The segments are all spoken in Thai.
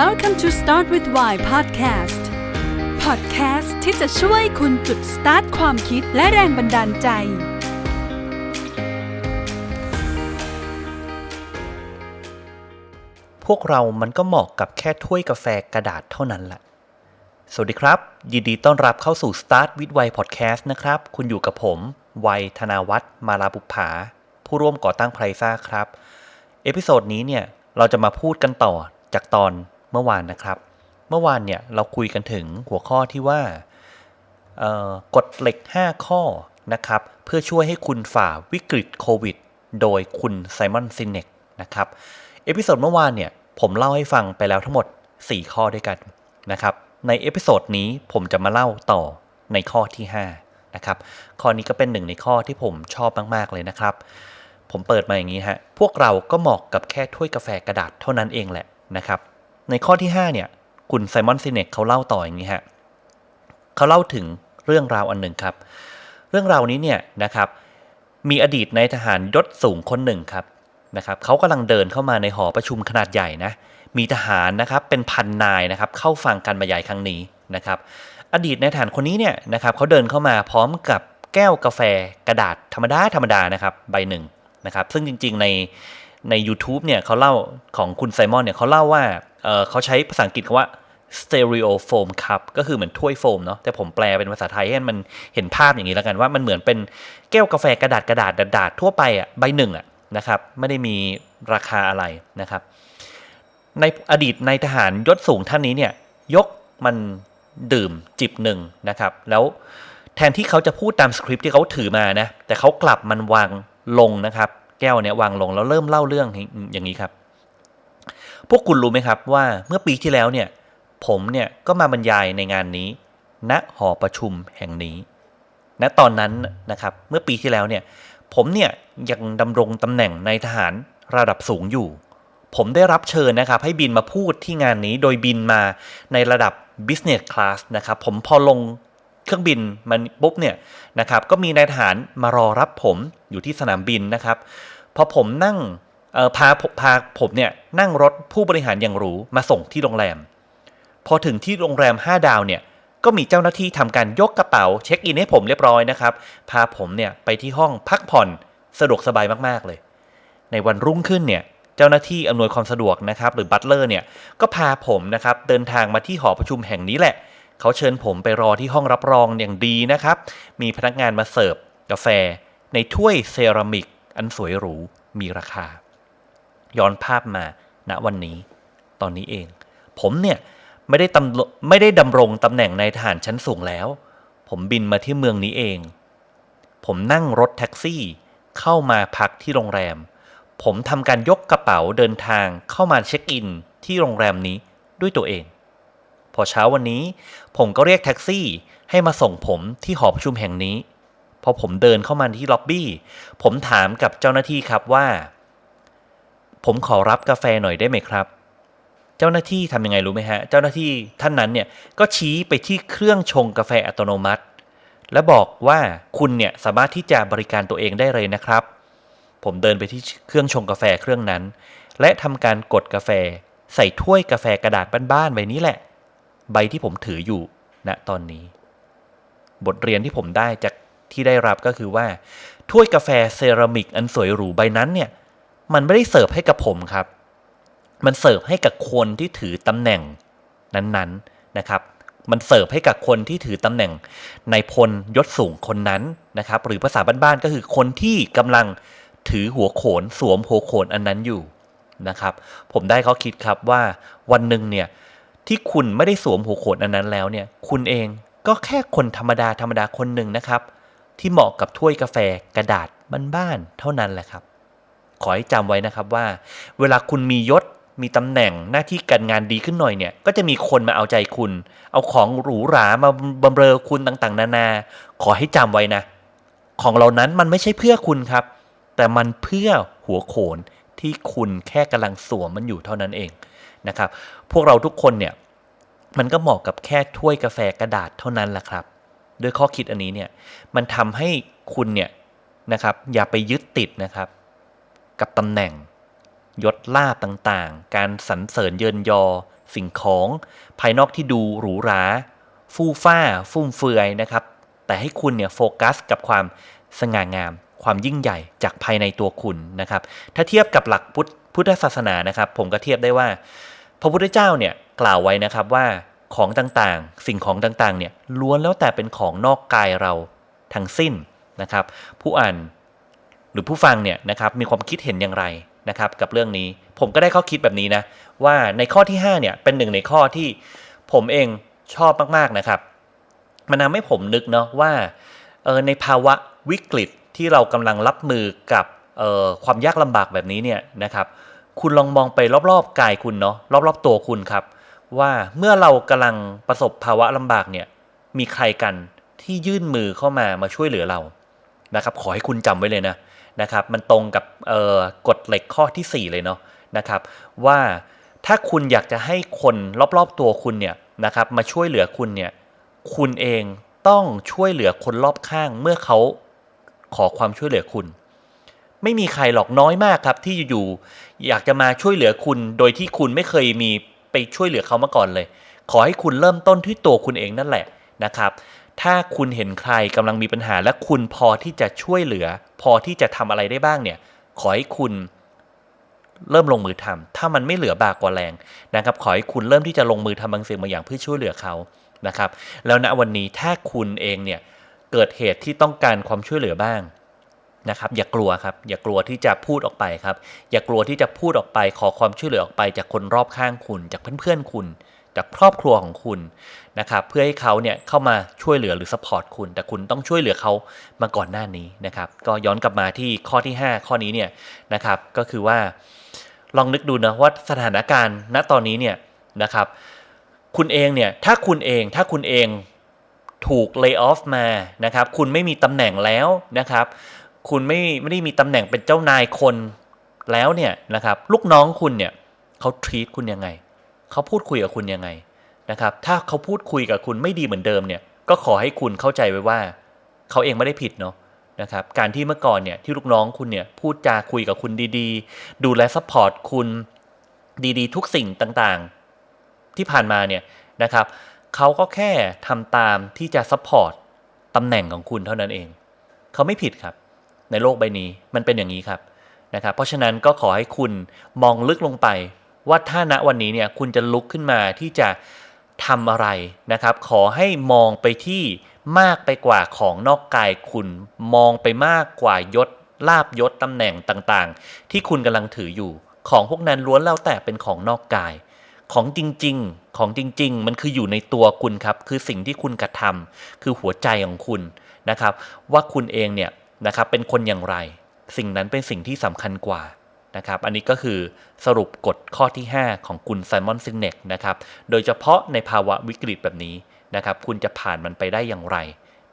Welcome to Start with Why Podcast Podcast ที่จะช่วยคุณจุดสตาร์ทความคิดและแรงบันดาลใจ พวกเรามันก็เหมาะกับแค่ถ้วยกาแฟกระดาษเท่านั้นแหละ สวัสดีครับ ยินดีต้อนรับเข้าสู่ Start with Why Podcast นะครับ คุณอยู่กับผม วัยธนาวัฒน์มาลาบุภา ผู้ร่วมก่อตั้งไพรซ่าครับ เอพิโซดนี้เนี่ยเราจะมาพูดกันต่อจากตอน เมื่อวานนะครับ เมื่อวานเนี่ยเราคุยกันถึงหัวข้อที่ว่ากฎเหล็ก 5 ข้อนะครับ เพื่อช่วยให้คุณฝ่าวิกฤตโควิด โดยคุณไซมอนซินเนกนะครับ เอพิโซดเมื่อวานเนี่ยผมเล่าให้ฟังไปแล้วทั้งหมด 4 ข้อด้วยกันนะครับ ในเอพิโซดนี้ผมจะมาเล่าต่อในข้อที่ 5 นะครับ ข้อนี้ก็เป็นหนึ่งในข้อที่ผมชอบมาก ๆ เลยนะครับ ผมเปิดมาอย่างนี้ฮะ พวกเราก็เหมาะกับแค่ถ้วยกาแฟกระดาษเท่านั้นเองแหละนะครับ ในข้อที่ 5 เนี่ย คุณไซมอนซิเนกเขาเล่าต่ออย่างนี้ฮะเขาเล่าถึงเรื่องราวอันหนึ่งครับ เรื่องราวนี้เนี่ยนะครับ มีอดีตในายทหารยศสูงคนหนึ่งครับนะครับเขากำลังเดินเข้ามาในหอประชุมขนาดใหญ่นะ มีทหารนะครับเป็นพันนายนะครับเข้าฟังการบรรยายครั้งนี้นะครับ อดีตนายทหารคนนี้เนี่ยนะครับเขาเดินเข้ามาพร้อมกับแก้วกาแฟกระดาษธรรมดาธรรมดานะครับใบหนึ่งนะครับ ซึ่งจริงๆในใน u t u b e เนี่ยเขาเล่าของคุณไซมอนเนี่ยเขาเล่าว่า เขาใช้ภาษาอังกฤษคำว่า stereo foam cup ก็คือเหมือนถ้วยโฟมเนาะแต่ผมแปลเป็นภาษาไทยให้มันเห็นภาพอย่างนี้แล้วกันว่ามันเหมือนเป็นแก้วกาแฟกระดาษกระดาษดาดทั่วไปอะใบหนึ่งอะนะครับไม่ได้มีราคาอะไรนะครับ ในอดีตในทหารยศสูงท่านนี้เนี่ยยกมันดื่มจิบหนึ่งนะครับ แล้วแทนที่เขาจะพูดตามสคริปที่เขาถือมานะแต่เขากลับมันวางลงนะครับ แก้วเนี่ยวางลงแล้วเริ่มเล่าเรื่องอย่างนี้ครับ พวกคุณรู้ไหมครับว่าเมื่อปีที่แล้วเนี่ย ผมเนี่ยก็มาบรรยายในงานนี้ณหอประชุมแห่งนี้ณตอนนั้นนะครับเมื่อปีที่แล้วเนี่ยผมเนี่ยยังดำรงตำแหน่งในทหารระดับสูงอยู่ ผมได้รับเชิญนะครับ ให้บินมาพูดที่งานนี้โดยบินมาในระดับ business class นะครับ ผมพอลงเครื่องบินมันปุ๊บเนี่ยนะครับ ก็มีนายทหารมารอรับผมอยู่ที่สนามบินนะครับ พอผมนั่ง พาพาผมเนี่ยนั่งรถผู้บริหารอย่างหรูมาส่งที่โรงแรม พอถึงที่โรงแรม 5 ดาวเนี่ยก็มีเจ้าหน้าที่ทำการยกกระเป๋าเช็คอินให้ผมเรียบร้อยนะครับพาผมเนี่ยไปที่ห้องพักผ่อนสะดวกสบายมากๆเลย ในวันรุ่งขึ้นเนี่ยเจ้าหน้าที่อำนวยความสะดวกนะครับหรือบัตเลอร์เนี่ยก็พาผมนะครับเดินทางมาที่หอประชุมแห่งนี้แหละ เขาเชิญผมไปรอที่ห้องรับรองอย่างดีนะครับ มีพนักงานมาเสิร์ฟกาแฟ ในถ้วยเซรามิก อันสวยหรูมีราคา ย้อนภาพมาณวันนี้ตอนนี้เอง ผมเนี่ยไม่ได้ตำไม่ได้ดำรงตำแหน่งในทหารชั้นสูงแล้ว ผมบินมาที่เมืองนี้เอง ผมนั่งรถแท็กซี่ เข้ามาพักที่โรงแรม ผมทำการยกกระเป๋าเดินทางเข้ามาเช็คอินที่โรงแรมนี้ด้วยตัวเอง พอเช้าวันนี้ ผมก็เรียกแท็กซี่ให้มาส่งผมที่หอประชุมแห่งนี้ พอผมเดินเข้ามาที่ล็อบบี้ ผมถามกับเจ้าหน้าที่ครับว่า ผมขอรับกาแฟหน่อยได้ไหมครับ เจ้าหน้าที่ทำยังไงรู้ไหมฮะ เจ้าหน้าที่ท่านนั้นเนี่ยก็ชี้ไปที่เครื่องชงกาแฟอัตโนมัติ และบอกว่าคุณเนี่ยสามารถที่จะบริการตัวเองได้เลยนะครับ ผมเดินไปที่เครื่องชงกาแฟเครื่องนั้น และทำการกดกาแฟ ใส่ถ้วยกาแฟกระดาษบ้านๆใบนี้แหละ ใบที่ผมถืออยู่ณตอนนี้ บทเรียนที่ผมได้จากที่ได้รับก็คือว่าถ้วยกาแฟเซรามิกอันสวยหรูใบนั้นเนี่ย มันไม่ได้เสิร์ฟให้กับผมครับ มันเสิร์ฟให้กับคนที่ถือตำแหน่งนั้นๆนะครับ มันเสิร์ฟให้กับคนที่ถือตำแหน่งในพลยศสูงคนนั้นนะครับ หรือภาษาบ้านๆก็คือคนที่กำลังถือหัวโขนสวมหัวโขนอันนั้นอยู่นะครับ ผมได้เขาคิดครับว่าวันหนึ่งเนี่ยที่คุณไม่ได้สวมหัวโขนอันนั้นแล้วเนี่ย คุณเองก็แค่คนธรรมดาธรรมดาคนหนึ่งนะครับ ที่เหมาะกับถ้วยกาแฟกระดาษบ้านๆเท่านั้นแหละครับ ขอให้จำไว้นะครับว่า เวลาคุณมียศมีตำแหน่งหน้าที่การงานดีขึ้นหน่อยเนี่ย ก็จะมีคนมาเอาใจคุณ เอาของหรูหรามาบำเรอคุณต่างๆ นานา ขอให้จำไว้นะ ของเหล่านั้นมันไม่ใช่เพื่อคุณครับ แต่มันเพื่อหัวโขนที่คุณแค่กำลังสวมมันอยู่เท่านั้นเองนะครับ พวกเราทุกคนเนี่ยมันก็เหมาะกับแค่ถ้วยกาแฟกระดาษเท่านั้นแหละครับ ด้วยข้อคิดอันนี้เนี่ยมันทำให้คุณเนี่ยนะครับอย่าไปยึดติดนะครับ กับตำแหน่ง ยศลาบต่างๆ การสรรเสริญเยินยอ สิ่งของ ภายนอกที่ดูหรูหรา ฟู่ฟ้า ฟุ่มเฟือยนะครับ แต่ให้คุณเนี่ยโฟกัสกับความสง่างาม ความยิ่งใหญ่จากภายในตัวคุณนะครับ ถ้าเทียบกับหลักพุทธพุทธศาสนานะครับ ผมก็เทียบได้ว่า พระพุทธเจ้าเนี่ยกล่าวไว้นะครับว่าของต่างๆ สิ่งของต่างๆ เนี่ยล้วนแล้วแต่เป็นของนอกกายเราทั้งสิ้นนะครับ ผู้อ่าน หรือผู้ฟังเนี่ยนะครับมีความคิดเห็นอย่างไรนะครับกับเรื่องนี้ ผมก็ได้ข้อคิดแบบนี้นะว่าในข้อที่5เนี่ยเป็นหนึ่งในข้อที่ผมเองชอบมากๆนะครับ มันทำให้ผมนึกเนาะว่าออในภาวะวิกฤตที่เรากำลังรับมือกับความยากลำบากแบบนี้เนี่ยนะครับ คุณลองมองไปรอบๆกายคุณเนาะรอบๆตัวคุณครับ ว่าเมื่อเรากำลังประสบภาวะลำบากเนี่ยมีใครกันที่ยื่นมือเข้ามามาช่วยเหลือเรานะครับ ขอให้คุณจำไว้เลยนะ นะครับมันตรงกับกฎเหล็กข้อทีสี่ 4 เลยเนาะนะครับว่าถ้าคุณอยากจะให้คนรอบๆตัวคุณเนี่ยนะครับมาช่วยเหลือคุณเนี่ยคุณเองต้องช่วยเหลือคนรอบข้างเมื่อเขาขอความช่วยเหลือคุณ ไม่มีใครหรอกน้อยมากครับที่อยู่ๆอยากจะมาช่วยเหลือคุณ โดยที่คุณไม่เคยมีไปช่วยเหลือเขามาก่อนเลย ขอให้คุณเริ่มต้นที่ตัวคุณเองนั่นแหละนะครับ ถ้าคุณเห็นใครกำลังมีปัญหา และคุณพอที่จะช่วยเหลือ พอที่จะทำอะไรได้บ้างเนี่ย ขอให้คุณเริ่มลงมือทำถ้ามันไม่เหลือบากกว่าแรงนะครับ ขอให้คุณเริ่มที่จะลงมือทำบางสิ่งบางอย่างเพื่อช่วยเหลือเขานะครับ แล้วณวันนี้ถ้าคุณเองเนี่ยเกิดเหตุที่ต้องการความช่วยเหลือบ้างนะครับ อย่ากลัวครับ อย่ากลัวที่จะพูดออกไปครับ อย่ากลัวที่จะพูดออกไป ขอความช่วยเหลือออกไปจากคนรอบข้างคุณ จากเพื่อนๆคุณ จากครอบครัวของคุณนะครับเพื่อให้เขาเนี่ยเข้ามาช่วยเหลือหรือสปอร์ตคุณ แต่คุณต้องช่วยเหลือเขามาก่อนหน้านี้นะครับ ก็ย้อนกลับมาที่ข้อที่ 5 ข้อนี้เนี่ยนะครับก็คือว่าลองนึกดูนะว่าสถานการณ์ณตอนนี้เนี่ยนะครับ คุณเองเนี่ยถ้าคุณเองถ้าคุณเองถูกเลิกออฟมานะครับ คุณไม่มีตำแหน่งแล้วนะครับ คุณไม่ไม่ได้มีตำแหน่งเป็นเจ้านายคนแล้วเนี่ยนะครับ ลูกน้องคุณเนี่ยเขาทรีตคุณยังไง เขาพูดคุยกับคุณยังไงนะครับ ถ้าเขาพูดคุยกับคุณไม่ดีเหมือนเดิมเนี่ย ก็ขอให้คุณเข้าใจไว้ว่า เขาเองไม่ได้ผิดเนาะนะครับ การที่เมื่อก่อนเนี่ยที่ลูกน้องคุณเนี่ยพูดจาคุยกับคุณดีๆ ดูแลซัพพอร์ตคุณดีๆ ทุกสิ่งต่างๆ ที่ผ่านมาเนี่ยนะครับ เขาก็แค่ทำตามที่จะซัพพอร์ตตำแหน่งของคุณเท่านั้นเอง เขาไม่ผิดครับ ในโลกใบนี้มันเป็นอย่างนี้ครับนะครับ เพราะฉะนั้นก็ขอให้คุณมองลึกลงไป ว่าถ้าณวันนี้เนี่ยคุณจะลุกขึ้นมาที่จะทำอะไรนะครับ ขอให้มองไปที่มากไปกว่าของนอกกายคุณ มองไปมากกว่ายศลาบยศตำแหน่งต่างๆ ที่คุณกำลังถืออยู่ ของพวกนั้นล้วนแล้วแต่เป็นของนอกกาย ของจริงๆ ของจริง ๆ มันคืออยู่ในตัวคุณครับ คือสิ่งที่คุณกระทำคือหัวใจของคุณนะครับ ว่าคุณเองเนี่ยนะครับเป็นคนอย่างไร สิ่งนั้นเป็นสิ่งที่สำคัญกว่า นะครับ อันนี้ก็คือสรุปกฎข้อที่ 5 ของคุณไซมอนซินเนกนะครับ โดยเฉพาะในภาวะวิกฤตแบบนี้นะครับ คุณจะผ่านมันไปได้อย่างไร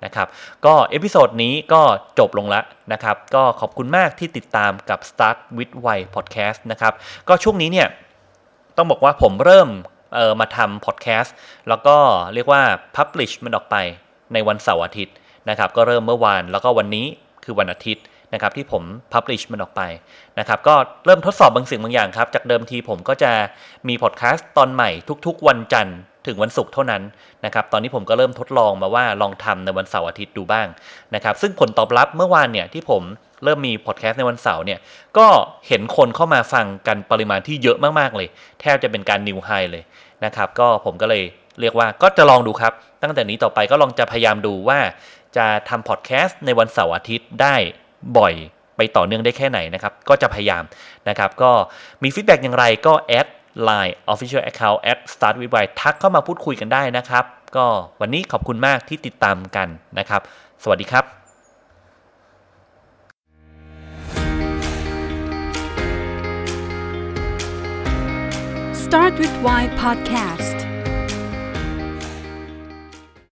นะครับ ก็เอพิโซดนี้ก็จบลงแล้วนะครับ ก็ขอบคุณมากที่ติดตามกับ Start with Why Podcast นะครับ ก็ช่วงนี้เนี่ยต้องบอกว่าผมเริ่มเออมาทำพอดแคสต์แล้วก็เรียกว่า Publish มันออกไปในวันเสาร์อาทิตย์นะครับ ก็เริ่มเมื่อวานแล้วก็วันนี้คือวันอาทิตย์ นะครับที่ผม Publish มันออกไปนะครับก็เริ่มทดสอบบางสิ่งบางอย่างครับ จากเดิมทีผมก็จะมีพอดแคสต์ตอนใหม่ทุกๆ วันจันทร์ถึงวันศุกร์เท่านั้นนะครับตอนนี้ผมก็เริ่มทดลองมาว่าลองทำในวันเสาร์อาทิตย์ดูบ้างนะครับซึ่งผลตอบรับเมื่อวานเนี่ยที่ผมเริ่มมีพอดแคสต์ในวันเสาร์เนี่ยก็เห็นคนเข้ามาฟังกันปริมาณที่เยอะมากๆเลย แทบจะเป็นการนิวไฮเลยนะครับก็ผมก็เลยเรียกว่าก็จะลองดูครับ ตั้งแต่นี้ต่อไปก็ลองจะพยายามดูว่าจะทำพอดแคสต์ในวันเสาร์อาทิตย์ได้ บ่อยไปต่อเนื่องได้แค่ไหนนะครับ ก็จะพยายามนะครับ ก็มีฟีดแบ็กอย่างไรก็แอด Line Official Account at Start with Why ทักเข้ามาพูดคุยกันได้นะครับ ก็วันนี้ขอบคุณมากที่ติดตามกันนะครับ สวัสดีครับ Start with Why Podcast